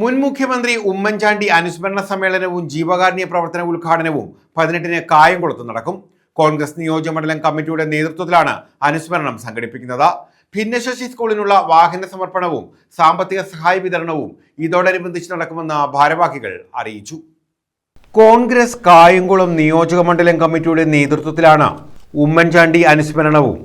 മുൻ മുഖ്യമന്ത്രി ഉമ്മൻചാണ്ടി അനുസ്മരണ സമ്മേളനവും ജീവകാരുണ്യ പ്രവർത്തന ഉദ്ഘാടനവും പതിനെട്ടിന് കായംകുളത്ത് നടക്കും. കോൺഗ്രസ് നിയോജകമണ്ഡലം കമ്മിറ്റിയുടെ നേതൃത്വത്തിലാണ് അനുസ്മരണം സംഘടിപ്പിക്കുന്നത്. ഭിന്നശേഷി സ്കൂളിനുള്ള വാഹന സമർപ്പണവും സാമ്പത്തിക സഹായ വിതരണവും ഇതോടനുബന്ധിച്ച് നടക്കുമെന്ന് ഭാരവാഹികൾ അറിയിച്ചു. കോൺഗ്രസ് കായംകുളം നിയോജകമണ്ഡലം കമ്മിറ്റിയുടെ നേതൃത്വത്തിലാണ് ഉമ്മൻചാണ്ടി അനുസ്മരണവും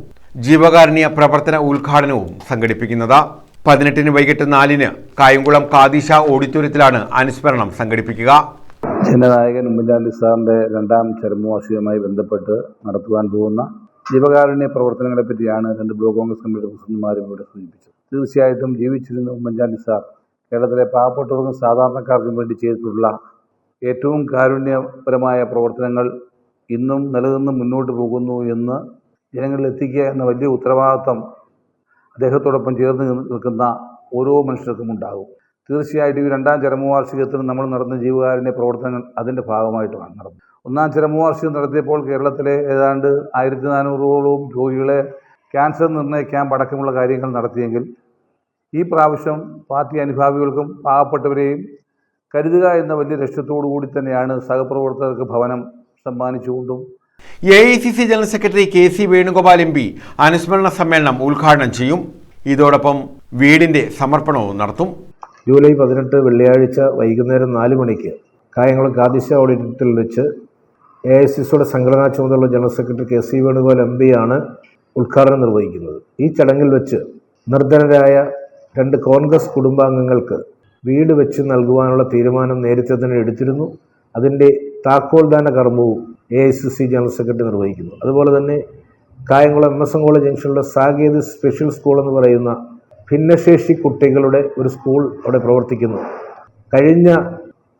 ജീവകാരുണ്യ പ്രവർത്തന ഉദ്ഘാടനവും സംഘടിപ്പിക്കുന്നത്. പതിനെട്ടിന് വൈകിട്ട് നാലിന് കായംകുളം കാദിഷ ഓഡിറ്റോറിയത്തിലാണ് അനുസ്മരണം സംഘടിപ്പിക്കുക. ജനനായകൻ ഉമ്മൻചാണ്ടി സാറിന്റെ രണ്ടാം ചരമവാർഷികമായി ബന്ധപ്പെട്ട് നടത്തുവാൻ പോകുന്ന ജീവകാരുണ്യ പ്രവർത്തനങ്ങളെ പറ്റിയാണ് രണ്ട് ബ്ലോക്ക് കോൺഗ്രസ് കമ്മിറ്റി പ്രസിഡന്റുമാരും ഇവിടെ സൂചിപ്പിച്ചത്. തീർച്ചയായിട്ടും ജീവിച്ചിരുന്ന ഉമ്മൻചാണ്ടി സാർ കേരളത്തിലെ പാവപ്പെട്ടവർക്കും സാധാരണക്കാർക്കും വേണ്ടി ചെയ്തിട്ടുള്ള ഏറ്റവും കാരുണ്യപരമായ പ്രവർത്തനങ്ങൾ ഇന്നും നിലനിന്ന് മുന്നോട്ട് പോകുന്നു എന്ന് ജനങ്ങളിൽ എത്തിക്കുക എന്ന വലിയ ഉത്തരവാദിത്വം അദ്ദേഹത്തോടൊപ്പം ചേർന്ന് നിൽക്കുന്ന ഓരോ മനുഷ്യർക്കും ഉണ്ടാകും. തീർച്ചയായിട്ടും ഈ രണ്ടാം ചരമവാർഷികത്തിൽ നമ്മൾ നടന്ന ജീവകാരുണ്യ പ്രവർത്തനങ്ങൾ അതിന്റെ ഭാഗമായിട്ടാണ് നടന്നത്. ഒന്നാം ചരമവാർഷികം നടത്തിയപ്പോൾ കേരളത്തിലെ ഏതാണ്ട് ആയിരത്തി നാനൂറോളം രോഗികളെ ക്യാൻസർ നിർണയ ക്യാമ്പ് അടക്കമുള്ള കാര്യങ്ങൾ നടത്തിയെങ്കിൽ ഈ പ്രാവശ്യം പാർട്ടി അനുഭാവികൾക്കും പാവപ്പെട്ടവരെയും കരുതുക എന്ന വലിയ ലക്ഷ്യത്തോടു കൂടി തന്നെയാണ് സഹപ്രവർത്തകർക്ക് ഭവനം സമ്മാനിച്ചുകൊണ്ടും A I C C general secretary K C Venugopal M P അനുസ്മരണ സമ്മേളനം ഉദ്ഘാടനം ചെയ്യും. ഇതോടൊപ്പം വീടിന്റെ സമർപ്പണവും നടത്തും. ജൂലൈ പതിനെട്ട് വെള്ളിയാഴ്ച വൈകുന്നേരം നാല് മണിക്ക് കായംകുളം കാദിശ ഓഡിറ്റോറിയത്തിൽ വെച്ച് എ ഐ സി സിയുടെ സംഘടനാ ചുമതലയുള്ള general secretary K C Venugopal M ആണ് ഉദ്ഘാടനം നിർവഹിക്കുന്നത്. ഈ ചടങ്ങിൽ വെച്ച് നിർധനരായ രണ്ട് കോൺഗ്രസ് കുടുംബാംഗങ്ങൾക്ക് വീട് വെച്ച് നൽകുവാനുള്ള തീരുമാനം നേരത്തെ തന്നെ എടുത്തിരുന്നു. അതിന്റെ താക്കോൽദാന കർമ്മവും A I C C general secretary നിർവഹിക്കുന്നു. അതുപോലെ തന്നെ Kayamkulam M S N college ജംഗ്ഷനിലുള്ള സാങ്കേതിക സ്പെഷ്യൽ സ്കൂൾ എന്ന് പറയുന്ന ഭിന്നശേഷി കുട്ടികളുടെ ഒരു സ്കൂൾ അവിടെ പ്രവർത്തിക്കുന്നു. കഴിഞ്ഞ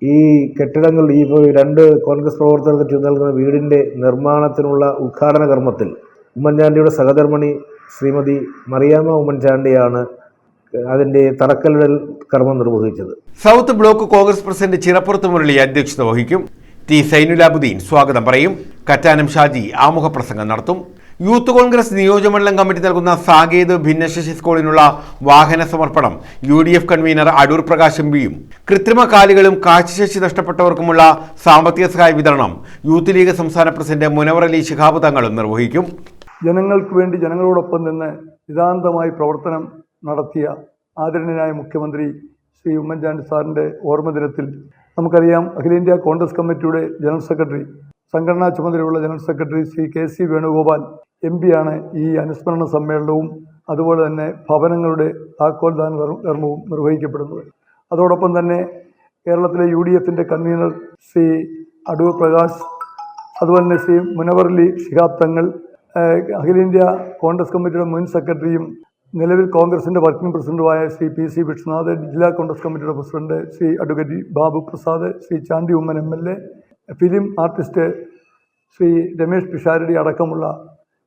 ഈ കെട്ടിടങ്ങൾ ഈ രണ്ട് കോൺഗ്രസ് പ്രവർത്തകർക്ക് ചുമ നൽകുന്ന വീടിന്റെ നിർമ്മാണത്തിനുള്ള ഉദ്ഘാടന കർമ്മത്തിൽ ഉമ്മൻചാണ്ടിയുടെ സഹധർമ്മിണി ശ്രീമതി മറിയാമ്മ ഉമ്മൻചാണ്ടിയാണ് അതിന്റെ തറക്കല്ലിടൽ കർമ്മം നിർവഹിച്ചത്. South block Congress president Chirappurath Murali അധ്യക്ഷത വഹിക്കും. ടി സൈനുലാബുദ്ദീൻ സ്വാഗതം പറയും. കറ്റാനം ഷാജി ആമുഖ പ്രസംഗം നടത്തും. യൂത്ത് കോൺഗ്രസ് നിയോജകമണ്ഡലം കമ്മിറ്റി നൽകുന്ന സാകേത് ഭിന്നശേഷി സ്കൂളിനുള്ള വാഹന സമർപ്പണം U D F convener Adoor Prakash M പിയും. കൃത്രിമ കാലുകളും കാഴ്ചശേഷി നഷ്ടപ്പെട്ടവർക്കുമുള്ള സാമ്പത്തിക സഹായ വിതരണം യൂത്ത് ലീഗ് സംസ്ഥാന പ്രസിഡന്റ് മുനവർ അലി ശിഹാബ് തങ്ങളും നിർവഹിക്കും. ജനങ്ങൾക്ക് വേണ്ടി ജനങ്ങളോടൊപ്പം നിന്ന് നിതാന്തമായി പ്രവർത്തനം നടത്തിയ ആദരണീയനായ മുഖ്യമന്ത്രി ശ്രീ ഉമ്മൻചാണ്ടി സാറിന്റെ ഓർമ്മ ദിനത്തിൽ നമുക്കറിയാം അഖിലേന്ത്യാ കോൺഗ്രസ് കമ്മിറ്റിയുടെ ജനറൽ സെക്രട്ടറി സംഘടനാ ചുമതലയുള്ള general secretary Shri K C Venugopal M പിയാണ് ഈ അനുസ്മരണ സമ്മേളനവും അതുപോലെ തന്നെ ഭവനങ്ങളുടെ താക്കോൽദാന കർമ്മ- കർമ്മവും നിർവഹിക്കപ്പെടുന്നത്. അതോടൊപ്പം തന്നെ കേരളത്തിലെ യു ഡി എഫിന്റെ കൺവീനർ ശ്രീ അടൂർ പ്രകാശ് അതുപോലെ തന്നെ ശ്രീ മുനവർലി ശിഹാബ് തങ്ങൾ അഖിലേന്ത്യാ കോൺഗ്രസ് കമ്മിറ്റിയുടെ മുൻ സെക്രട്ടറിയും നിലവിൽ കോൺഗ്രസിന്റെ വർക്കിംഗ് പ്രസിഡന്റുമായ ശ്രീ പി സി വിഷ്ണുനാഥ് ജില്ലാ കോൺഗ്രസ് കമ്മിറ്റിയുടെ president Shri advocate Babu Prasad Shri Chandy Oommen M L A film artist Shri Ramesh Pisharody അടക്കമുള്ള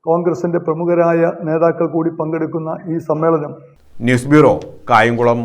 കോൺഗ്രസിന്റെ പ്രമുഖരായ നേതാക്കൾ കൂടി പങ്കെടുക്കുന്ന ഈ സമ്മേളനം. News bureau Kayamkulam.